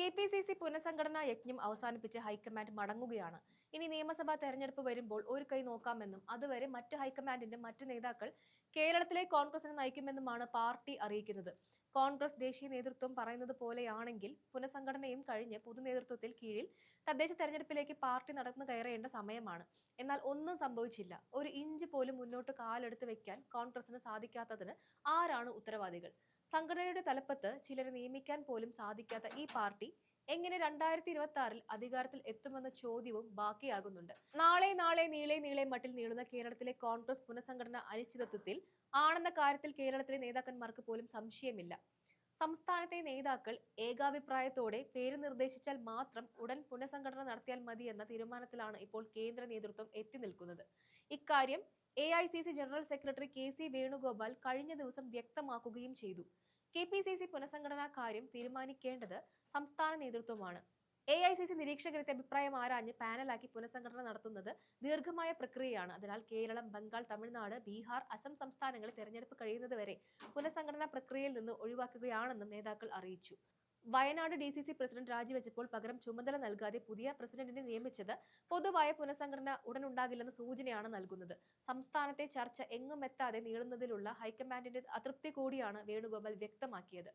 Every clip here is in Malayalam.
കെ പി സി സി പുനഃസംഘടനാ യജ്ഞം അവസാനിപ്പിച്ച് ഹൈക്കമാൻഡ് മടങ്ങുകയാണ്. ഇനി നിയമസഭാ തെരഞ്ഞെടുപ്പ് വരുമ്പോൾ ഒരു കൈ നോക്കാമെന്നും അതുവരെ മറ്റ് ഹൈക്കമാൻഡിന്റെ മറ്റ് നേതാക്കൾ കേരളത്തിലെ കോൺഗ്രസിനെ നയിക്കുമെന്നുമാണ് പാർട്ടി അറിയിക്കുന്നത്. കോൺഗ്രസ് ദേശീയ നേതൃത്വം പറയുന്നത് പോലെയാണെങ്കിൽ പുനഃസംഘടനയും കഴിഞ്ഞ് പൊതു നേതൃത്വത്തിൽ കീഴിൽ തദ്ദേശ തെരഞ്ഞെടുപ്പിലേക്ക് പാർട്ടി നടന്നു കയറേണ്ട സമയമാണ്. എന്നാൽ ഒന്നും സംഭവിച്ചില്ല. ഒരു ഇഞ്ച് പോലും മുന്നോട്ട് കാലെടുത്ത് വെക്കാൻ കോൺഗ്രസിന് സാധിക്കാത്തതിന് ആരാണ് ഉത്തരവാദികൾ? സംഘടനയുടെ തലപ്പത്ത് ചിലരെ നിയമിക്കാൻ പോലും സാധിക്കാത്ത ഈ പാർട്ടി എങ്ങനെ രണ്ടായിരത്തി ഇരുപത്തി ആറിൽ അധികാരത്തിൽ എത്തുമെന്ന ചോദ്യവും ബാക്കിയാകുന്നുണ്ട്. നാളെ നാളെ നീളെ നീളെ മട്ടിൽ നീളുന്ന കേരളത്തിലെ കോൺഗ്രസ് പുനഃസംഘടന അനിശ്ചിതത്വത്തിൽ ആണെന്ന കാര്യത്തിൽ കേരളത്തിലെ നേതാക്കന്മാർക്ക് പോലും സംശയമില്ല. സംസ്ഥാനത്തെ നേതാക്കൾ ഏകാഭിപ്രായത്തോടെ പേര് നിർദ്ദേശിച്ചാൽ മാത്രം ഉടൻ പുനഃസംഘടന നടത്തിയാൽ മതി എന്ന തീരുമാനത്തിലാണ് ഇപ്പോൾ കേന്ദ്ര നേതൃത്വം എത്തി നിൽക്കുന്നത്. ഇക്കാര്യം A I C C general secretary K C Venugopal കഴിഞ്ഞ ദിവസം വ്യക്തമാക്കുകയും ചെയ്തു. കെ പി സി സി പുനഃസംഘടനാ കാര്യം തീരുമാനിക്കേണ്ടത് സംസ്ഥാന നേതൃത്വമാണ്. എ ഐ സി സി നിരീക്ഷകരുടെ അഭിപ്രായം ആരാഞ്ഞ് പാനലാക്കി പുനഃസംഘടന നടത്തുന്നത് ദീർഘമായ പ്രക്രിയയാണ്. അതിനാൽ കേരളം ബംഗാൾ തമിഴ്നാട് ബീഹാർ അസം സംസ്ഥാനങ്ങളിൽ തെരഞ്ഞെടുപ്പ് കഴിയുന്നതുവരെ പുനഃസംഘടനാ പ്രക്രിയയിൽ നിന്ന് ഒഴിവാക്കുകയാണെന്നും നേതാക്കൾ അറിയിച്ചു. Wayanad D C C president രാജിവെച്ചപ്പോൾ പകരം ചുമതല നൽകാതെ പുതിയ പ്രസിഡന്റിനെ നിയമിച്ചത് പൊതുവായ പുനഃസംഘടന ഉടനുണ്ടാകില്ലെന്ന സൂചനയാണ് നൽകുന്നത്. സംസ്ഥാനത്തെ ചർച്ച എങ്ങും എത്താതെ നീളുന്നതിലുള്ള ഹൈക്കമാൻഡിന്റെ അതൃപ്തി കൂടിയാണ് വേണുഗോപാൽ വ്യക്തമാക്കിയത്.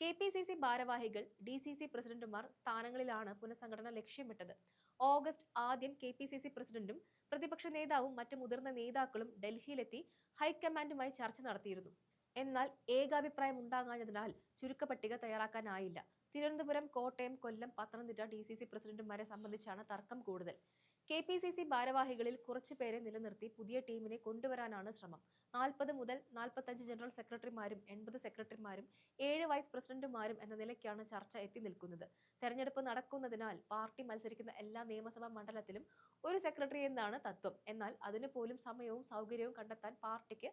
കെ പി സി സി ഭാരവാഹികൾ ഡി സി സി പ്രസിഡന്റുമാർ സ്ഥാനങ്ങളിലാണ് പുനഃസംഘടന ലക്ഷ്യമിട്ടത്. ഓഗസ്റ്റ് ആദ്യം കെ പി സി സി പ്രസിഡന്റും പ്രതിപക്ഷ നേതാവും മറ്റ് മുതിർന്ന നേതാക്കളും ഡൽഹിയിലെത്തി ഹൈക്കമാൻഡുമായി ചർച്ച നടത്തിയിരുന്നു. എന്നാൽ ഏകാഭിപ്രായം ഉണ്ടാകാഞ്ഞതിനാൽ ചുരുക്കപ്പട്ടിക തയ്യാറാക്കാനായില്ല. Thiruvananthapuram Kottayam Kollam Pathanamthitta D C C പ്രസിഡന്റുമാരെ സംബന്ധിച്ചാണ് തർക്കം കൂടുതൽ. കെ പി സി സി ഭാരവാഹികളിൽ കുറച്ചു പേരെ നിലനിർത്തി പുതിയ ടീമിനെ കൊണ്ടുവരാനാണ് ശ്രമം. നാൽപ്പത് മുതൽ നാൽപ്പത്തഞ്ച് ജനറൽ സെക്രട്ടറിമാരും എൺപത് സെക്രട്ടറിമാരും ഏഴ് വൈസ് പ്രസിഡന്റുമാരും എന്ന നിലയ്ക്കാണ് ചർച്ച എത്തി നിൽക്കുന്നത്. തെരഞ്ഞെടുപ്പ് നടക്കുന്നതിനാൽ പാർട്ടി മത്സരിക്കുന്ന എല്ലാ നിയമസഭാ മണ്ഡലത്തിലും ഒരു സെക്രട്ടറി എന്നാണ് തത്വം. എന്നാൽ അതിനു പോലും സമയവും സൗകര്യവും കണ്ടെത്താൻ പാർട്ടിക്ക്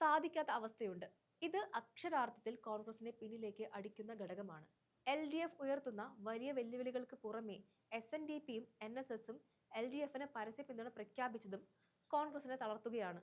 സാധിക്കാത്ത അവസ്ഥയുണ്ട്. ഇത് അക്ഷരാർത്ഥത്തിൽ കോൺഗ്രസിനെ പിന്നിലേക്ക് അടിക്കുന്ന ഘടകമാണ്. എൽ ഡി എഫ് ഉയർത്തുന്ന വലിയ വെല്ലുവിളികൾക്ക് പുറമെ എസ് എൻ ഡി പിയും എൻ എസ് എസും എൽ ഡി എഫിന് പരസ്യ പിന്തുണ പ്രഖ്യാപിച്ചതും കോൺഗ്രസിനെ തളർത്തുകയാണ്.